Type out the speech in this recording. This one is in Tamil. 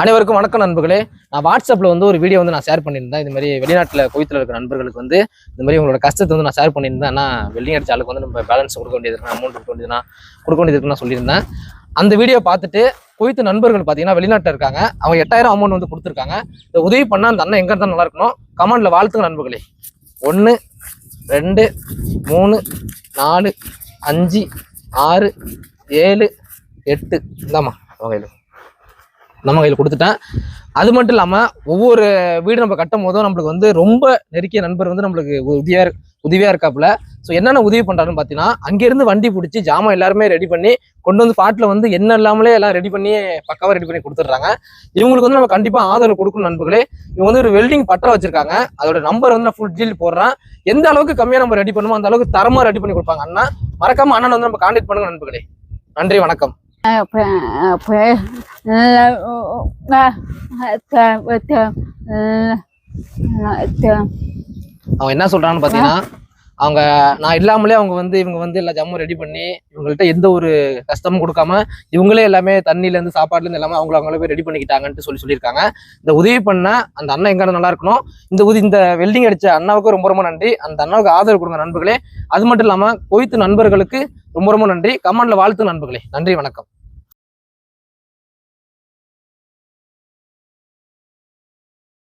அனைவருக்கும் வணக்கம் நண்பர்களே. நான் வாட்ஸ்அப்பில் வந்து ஒரு வீடியோ வந்து நான் ஷேர் பண்ணியிருந்தேன். இந்த மாதிரி வெளிநாட்டில் குவைத்தில் இருக்கிற நண்பர்களுக்கு வந்து இந்த மாதிரி உங்களோட கஷ்டத்தை வந்து நான் ஷேர் பண்ணியிருந்தேன். ஆனால் வெள்ளிங் அடிச்ச ஆளுக்கு வந்து நம்ம பேலன்ஸ் கொடுக்க வேண்டியது இருக்கு அமௌண்ட் கொடுக்க வேண்டியதுனா கொடுக்க வேண்டியது இருக்குன்னு நான் சொல்லியிருந்தேன். அந்த வீடியோ பார்த்துட்டு குவைத்து நண்பர்கள் பார்த்தீங்கன்னா வெளிநாட்டில் இருக்காங்க. அவங்க எட்டாயிரம் அமௌண்ட் வந்து கொடுத்துருக்காங்க. இந்த உதவி பண்ணால் அந்த அண்ணன் எங்கே இருந்தால் நல்லா இருக்கணும். கமெண்டில் வாழ்த்துங்க நண்பர்களே. ஒன்று ரெண்டு மூணு நாலு அஞ்சு ஆறு ஏழு எட்டு. இந்தாம்மா நம்ம நம்ம கையில் கொடுத்துட்டேன். அது மட்டும் இல்லாமல் ஒவ்வொரு வீடு நம்ம கட்டும் போதும் நம்மளுக்கு வந்து ரொம்ப நெருக்கிய நண்பர் வந்து நம்மளுக்கு உதவியா உதவியாக உதவியா இருக்காப்புல. ஸோ என்னென்ன உதவி பண்ணுறாருன்னு பார்த்தீங்கன்னா அங்கேருந்து வண்டி பிடிச்சி ஜாமான் எல்லாருமே ரெடி பண்ணி கொண்டு வந்து பாட்டில் வந்து என்ன இல்லாமலே எல்லாம் ரெடி பண்ணி பக்காவாக ரெடி பண்ணி கொடுத்துட்றாங்க. இவங்களுக்கு வந்து நம்ம கண்டிப்பாக ஆதரவு கொடுக்கணும் நண்பர்களே. இவங்க வந்து ஒரு வெல்டிங் பட்டா வச்சிருக்காங்க. அதோட நம்பர் வந்து நான் ஃபுல் டீல் போடுறேன். எந்த அளவுக்கு கம்மியாக நம்ம ரெடி பண்ணுமோ அந்த அளவுக்கு தரமாக ரெடி பண்ணி கொடுப்பாங்க அண்ணா. மறக்காமல் அண்ணன் வந்து நம்ம கான்டாக்ட் பண்ணுங்க நண்பர்களே. நன்றி வணக்கம். அவங்க என்ன சொல்றாங்கன்னு பார்த்தீங்கன்னா அவங்க நான் இல்லாமலே அவங்க வந்து இவங்க வந்து எல்லா ஜம்மும் ரெடி பண்ணி இவங்கள்ட்ட எந்த ஒரு கஷ்டமும் கொடுக்காம இவங்களே எல்லாமே தண்ணியில இருந்து சாப்பாடுல இருந்து எல்லாமே அவங்கள அவங்களே போய் ரெடி பண்ணிக்கிட்டாங்கன்ட்டு சொல்லி சொல்லியிருக்காங்க இந்த உதவி பண்ண அந்த அண்ணன் எங்க நல்லா இருக்கணும் இந்த உதவி இந்த வெல்டிங் அடிச்ச அண்ணாவுக்கு ரொம்ப ரொம்ப நன்றி அந்த அண்ணாவுக்கு ஆதரவு கொடுங்க நண்பர்களே அது மட்டும் இல்லாம கொய்த்து நண்பர்களுக்கு ரொம்ப ரொம்ப நன்றி கமெண்ட்ல வாழ்த்து நண்பர்களே நன்றி வணக்கம்